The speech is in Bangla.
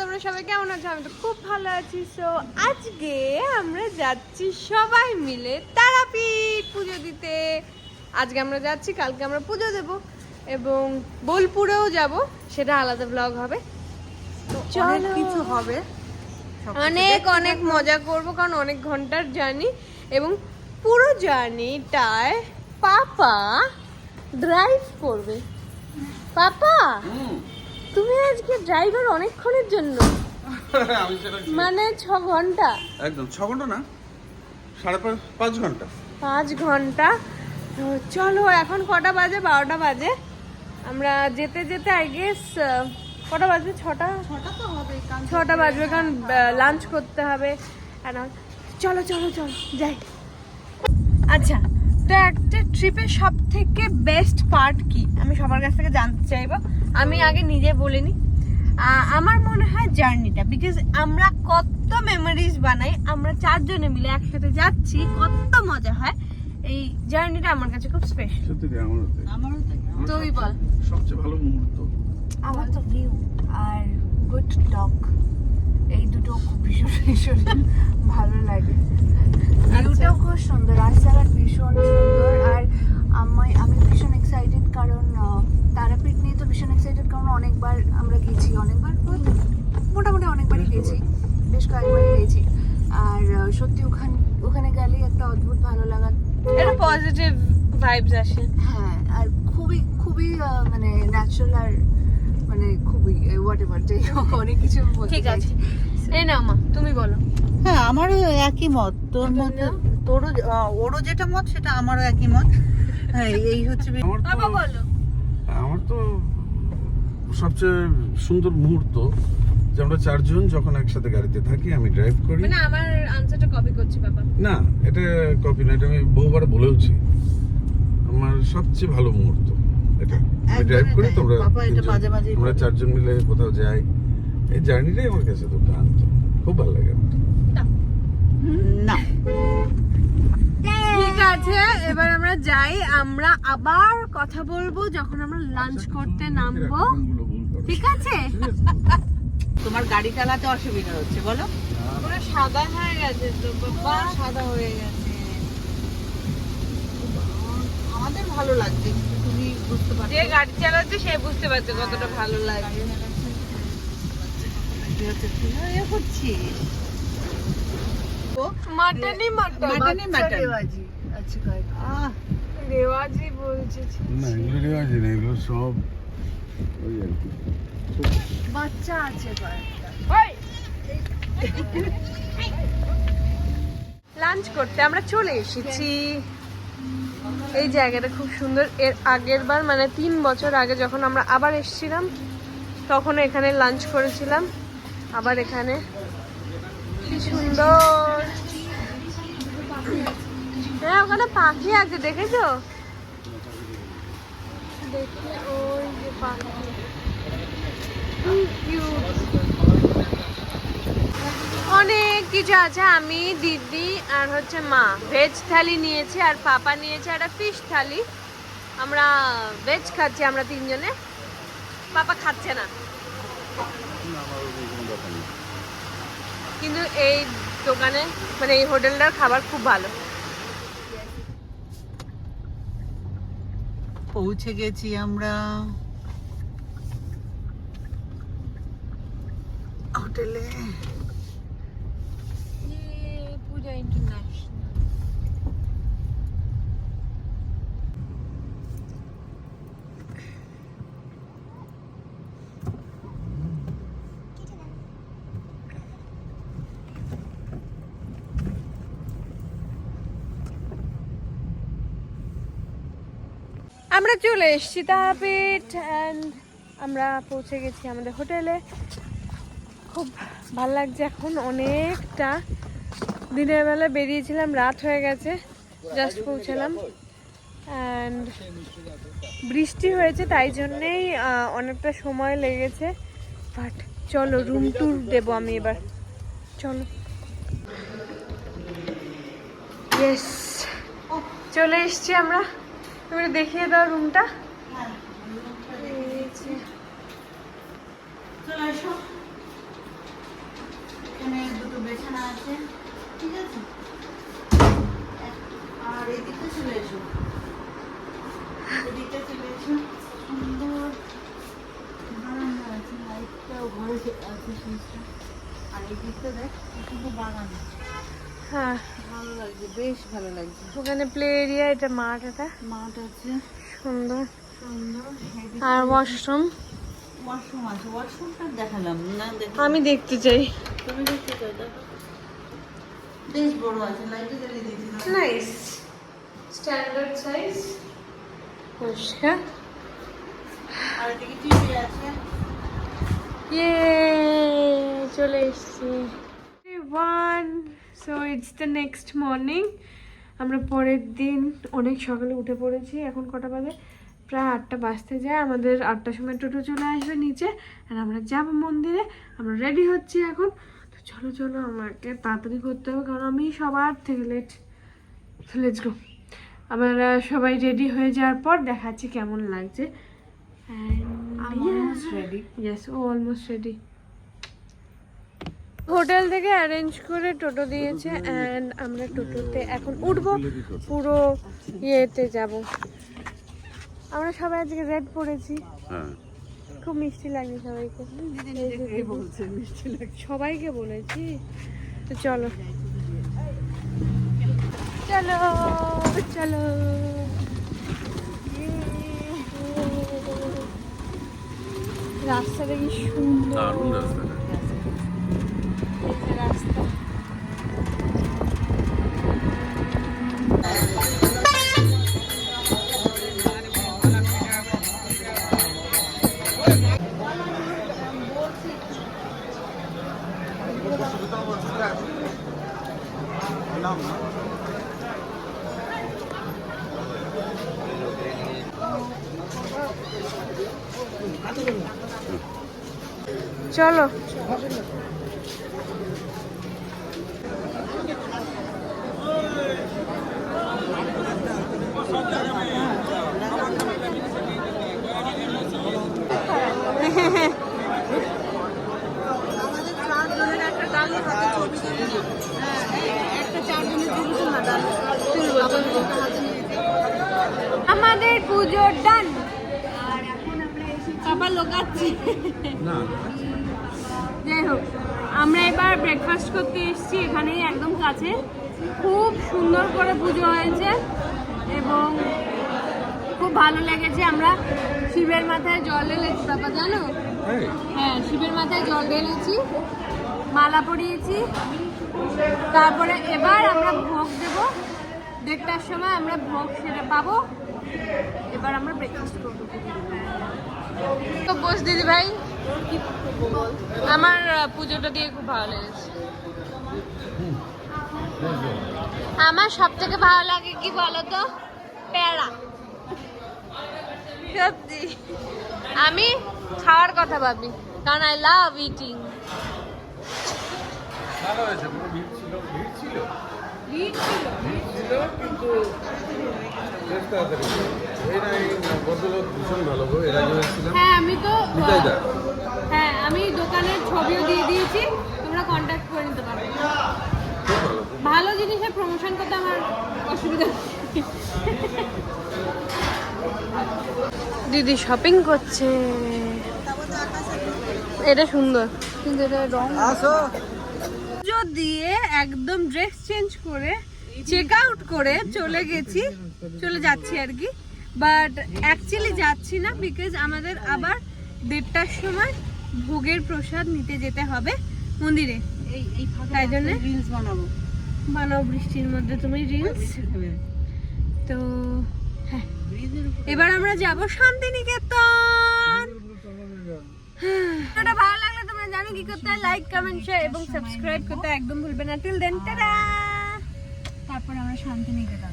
তোমরা সবাই কেমন আছো? আমি তো খুব ভালো আছি। সো আজকে আমরা যাচ্ছি সবাই মিলে তারাপীঠ পুজো দিতে। আজকে আমরা যাচ্ছি কালকে আমরা পুজো দেব এবং বোলপুরেও যাব। সেটা আলাদা ব্লগ হবে। তো চলো। কিছু হবে। অনেক অনেক মজা করব কারণ অনেক ঘণ্টার জার্নি এবং পুরো জার্নিটায় পাপা ড্রাইভ করবে। পাপা? তুমি আজকে ড্রাইভার অনেকক্ষণের জন্য। মানে ছ ঘণ্টা। একদম ছ ঘণ্টা না? সাড়ে পাঁচ ঘণ্টা। পাঁচ ঘণ্টা। তো চলো এখন কটা বাজে? বারোটা বাজে। আমরা যেতে যেতে আই গেস কটা বাজবে? ছটা? ছটা তো হবে কারণ ছটা বাজবে কারণ লাঞ্চ করতে হবে। চলো চলো চলো যাই। আচ্ছা তো একটা ট্রিপের সব থেকে বেস্ট পার্ট কি? আমি সবার কাছ থেকে জানতে চাইব। আমি আগে নিজে বলিনি আমার মনে হয় জার্নিটা বিকজ আমরা কত মেমোরিজ বানাই আমরা চারজনে মিলে একসাথে যাচ্ছি কত মজা হয়। এই জার্নিটা আমার কাছে খুব স্পেশাল সত্যি আমারও তাই। আমারও তাই। তুই বল। সবচেয়ে ভালো মুহূর্ত। আমার তো ভিউ আর গুড টক এই দুটো খুব ভীষণ ভীষণ ভালো লাগে। ভিউটাও খুব সুন্দর রাস্তাঘাট ভীষণ সুন্দর আর আমি আমি ভীষণ এক্সাইটেড কারণ তারাপীঠ নিয়ে তো ভীষণ এক্সাইটেড কারণ অনেকবার আমরা গেছি অনেকবার মোটামুটি অনেকবারই গেছি বেশ কয়েকবারই গেছি। আর সত্যি ওখানে ওখানে গেলে একটা অদ্ভুত ভালো লাগা। একটা পজিটিভ ভাইবস আসে। হ্যাঁ আর খুবই খুবই মানে ন্যাচারাল আর মানে খুবই হোয়াট এভার যাই অনেক কিছু বলতে ঠিক আছে। এই নাও মা তুমি বলো। হ্যাঁ আমারও একই মত। তোর মত? তোরও ওরও যেটা মত সেটা আমারও একই মত। হ্যাঁ এই হচ্ছে বাবা তো বলো। আমার তো সবচেয়ে সুন্দর মুহূর্ত যে আমরা চারজন যখন একসাথে গাড়িতে থাকি আমি ড্রাইভ করি। মানে আমার আনসারটা কপি করছি বাবা। না এটা কপি না এটা আমি বহুবার বলেওছি। আমার সবচেয়ে ভালো মুহূর্ত এটা। আমি ড্রাইভ করি তোমরা এটা মাঝে মাঝেই আমরা চারজন মিলে কোথাও যাই। এই জার্নিটাই আমার কাছে দুর্দান্ত খুব ভালো লাগে না। ঠিক আছে এবার আমরা যাই। আমরা আবার কথা বলব যখন আমরা লাঞ্চ করতে নামবো? ঠিক আছে? তোমার গাড়ি চালাতে অসুবিধা হচ্ছে বলো। পুরো সাদা হয়ে গেছে তো বাবা। সাদা হয়ে গেছে। আমাদের ভালো লাগছে তুমি বুঝতে পারছ। যে গাড়ি চালাচ্ছে সে বুঝতে পারছে কতটা ভালো লাগে তুই হচ্ছে তুই এ করছিস মাটনই মাটন মাটনই মাটন রেওয়াজি। আচ্ছা কয়েক। আহ রেওয়াজি বলছে না এগুলো রেওয়াজি না এগুলো সব ওই আর কি। বাচ্চা আছে কয়েকটা। লাঞ্চ করতে আমরা চলে এসেছি। এই জায়গাটা খুব সুন্দর। এর আগের বার মানে তিন বছর আগে যখন আমরা আবার এসেছিলাম তখন এখানে লাঞ্চ করেছিলাম। আবার এখানে। কি সুন্দর। হ্যাঁ ওখানে পাখি আছে, দেখেছ? দেখে ওই পাখি। অনেক কিছু আছে, আমি, দিদি আর হচ্ছে মা। ভেজ থালি নিয়েছি আর পাপা নিয়েছে একটা ফিশ থালি। আমরা ভেজ খাচ্ছি, আমরা তিনজনে। পাপা খাচ্ছে না। কিন্তু এই দোকানে মানে এই হোটেলটার খাবার খুব ভালো। পৌঁছে গেছি আমরা। হোটেলে। পূজা ইন্টারন্যাশনাল। আমরা চলে এসেছি তারাপীঠ অ্যান্ড আমরা পৌঁছে গেছি আমাদের হোটেলে। খুব ভালো লাগছে এখন অনেকটা। দিনের বেলা বেরিয়েছিলাম, রাত হয়ে গেছে জাস্ট পৌঁছালাম। অ্যান্ড বৃষ্টি হয়েছে, তাই জন্যেই অনেকটা সময় লেগেছে। বাট চলো রুম ট্যুর দেবো আমি এবার। চলো। চলে এসছি আমরা। তুমি দেখিয়ে দাও রুমটা। এই যে। আছে, ঠিক আছে? আর এদিকে চলে এসো। চলে এসো। সুন্দর। আছে আছে আর এই দিকটা দেখ শুধু বাগান হ্যাঁ। ভালো লাগছে বেশ ভালো লাগছে। ওখানে প্লে এরিয়া এটা মাঠ এটা। মাঠ আছে। সুন্দর। সুন্দর আর ওয়াশরুম ওয়াশরুম আছে ওয়াশরুমটা দেখালাম না আমি দেখতে চাই। তুমি দেখতে চাও বেশ বড় আছে লাইটে জ্বালিয়ে দিয়েছিলাম নাইস স্ট্যান্ডার্ড সাইজ পরিষ্কার। আর এদিকে টিভি আছে। ইয়ে চলে এসেছি। One so it's the next morning আমরা পরের দিন অনেক সকালে উঠে পড়েছি। এখন কটা বাজে? প্রায় আটটা বাজতে যায়। আমাদের আটটার সময় টোটো চলে আসবে নিচে। আর আমরা যাব মন্দিরে। আমরা রেডি হচ্ছি এখন। তো চলো চলো আমাকে তাড়াতাড়ি করতে হবে কারণ আমি সবার থেকে লেট লেটস গো আমরা সবাই রেডি হয়ে যাওয়ার পর দেখাচ্ছি কেমন লাগছে। Almost ready. ইয়েস ও অলমোস্ট রেডি হোটেল থেকে অ্যারেঞ্জ করে টোটো দিয়েছে অ্যান্ড আমরা টোটোতে এখন উঠবো। পুরো ইয়েতে যাব। আমরা সবাই আজকে রেড পরেছি। হ্যাঁ। খুব মিষ্টি লাগে সবাইকে। সবাইকে বলেছি। তো চলো। চলো চলো। রাস্তাটা কি সুন্দর দারুণ রাস্তাটা এই যে রাস্তা চলো আমাদের পুজোর ডান পাপা লোকাচ্ছি। না। যাই হোক আমরা এবার ব্রেকফাস্ট করতে এসেছি এখানেই একদম কাছে। খুব সুন্দর করে পুজো হয়েছে এবং খুব ভালো লেগেছে। আমরা শিবের মাথায় জল ঢেলেছি বাবা জানো? হ্যাঁ শিবের মাথায় জল ঢেলেছি মালা পরিয়েছি। তারপরে এবার আমরা ভোগ দেব। দেড়টার সময় আমরা ভোগ সেরে পাবো। এবার আমরা ব্রেকফাস্ট করব। তো বস দিদি ভাই আমার পুজোটা দিয়ে খুব ভালো লেগেছে। আমার সব থেকে ভালো লাগে কি বলতো? প্যারা। সত্যি। আমি খাওয়ার কথা ভাবি কারণ আই লাভ ইটিং হ্যাঁ আমি পুরো কন্ট্যাক্ট করে নিতে পারো ভালো জিনিসের প্রমোশন করতে আমার অসুবিধা নেই। দিদি শপিং করছে। এটা সুন্দর। কিন্তু এটা রং পুজো দিয়ে একদম ড্রেস চেঞ্জ করে চেক আউট করে চলে গেছি। চলে যাচ্ছি আর কি। বাট অ্যাকচুয়ালি যাচ্ছি না বিকজ আমাদের আবার দেড়টার সময় ভোগের প্রসাদ নিতে যেতে হবে। মন্দিরে? এই এই তাই জন্যে? রিলস বানাবো। বানাও বৃষ্টির মধ্যে তুমি রিলস তো হ্যাঁ। এবার আমরা যাব শান্তিনিকেতন। ভিডিওটা ভালো লাগলে তোমরা জানো কি করতে লাইক কমেন্ট শেয়ার এবং সাবস্ক্রাইব করতে একদম ভুলবে না। টিল দেন তারপর আমরা শান্তিনিকেতন।